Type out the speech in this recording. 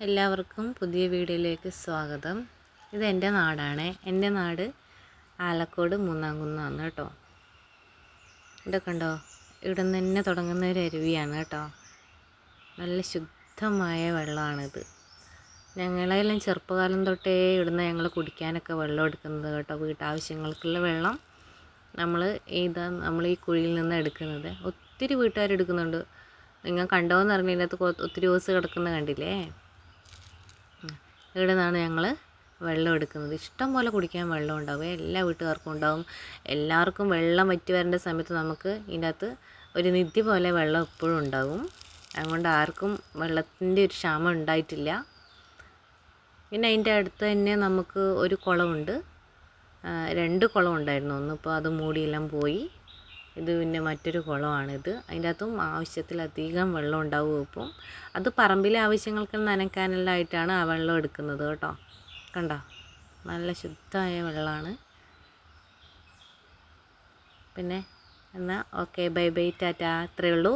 എല്ലാവർക്കും പുതിയ വീഡിയോയിലേക്ക് സ്വാഗതം. ഇത് എന്റെ നാടാണ്. എന്റെ നാട് ആലക്കോട് മൂന്നാംകുന്നാണ് കേട്ടോ. ഇതൊക്കെ ഉണ്ടോ ഇവിടെ നിന്ന് തന്നെ തുടങ്ങുന്ന ഒരു അരുവിയാണ് കേട്ടോ. നല്ല ശുദ്ധമായ വെള്ളമാണിത്. ഞങ്ങളെല്ലാം ചെറുപ്പകാലം തൊട്ടേ ഇവിടുന്ന് ഞങ്ങൾ കുടിക്കാനൊക്കെ വെള്ളം എടുക്കുന്നത് കേട്ടോ. വീട്ടാവശ്യങ്ങൾക്കുള്ള വെള്ളം നമ്മൾ ഇതാ നമ്മൾ ഈ കുഴിയിൽ നിന്ന് എടുക്കുന്നത്. ഒത്തിരി വീട്ടുകാരെടുക്കുന്നുണ്ട് നിങ്ങൾ കണ്ടോന്ന് അറിഞ്ഞതിനകത്ത് ഒത്തിരി ദിവസം കിടക്കുന്ന കണ്ടില്ലേ. ഇവിടെ നിന്നാണ് ഞങ്ങൾ വെള്ളം എടുക്കുന്നത്. ഇഷ്ടം പോലെ കുടിക്കാൻ വെള്ളം ഉണ്ടാവും എല്ലാ വീട്ടുകാർക്കും ഉണ്ടാവും എല്ലാവർക്കും വെള്ളം വറ്റി വരേണ്ട സമയത്ത് നമുക്ക് ഇതിന്റെ അകത്ത് ഒരു നിധി പോലെ വെള്ളം എപ്പോഴും ഉണ്ടാകും. അതുകൊണ്ട് ആർക്കും വെള്ളത്തിന്റെ ഒരു ക്ഷാമം ഉണ്ടായിട്ടില്ല. പിന്നെ അതിന്റെ അടുത്ത് തന്നെ നമുക്ക് ഒരു കുളമുണ്ട്. രണ്ട് കുളം ഉണ്ടായിരുന്നു ഒന്നിപ്പോൾ അത് മൂടിയെല്ലാം പോയി. ഇത് പിന്നെ മറ്റൊരു കുളമാണിത്. അതിന്റെ അകത്തും ആവശ്യത്തിലധികം വെള്ളം ഉണ്ടാവും ഇപ്പം. അത് പറമ്പിലെ ആവശ്യങ്ങൾക്ക് നനയ്ക്കാനെല്ലാം ആയിട്ടാണ് ആ വെള്ളം എടുക്കുന്നത് കേട്ടോ. കണ്ടോ? നല്ല ശുദ്ധമായ വെള്ളമാണ്. പിന്നെ എന്നാൽ ഓക്കെ ബൈ ബൈ ടാറ്റ. അത്രയേ ഉള്ളൂ.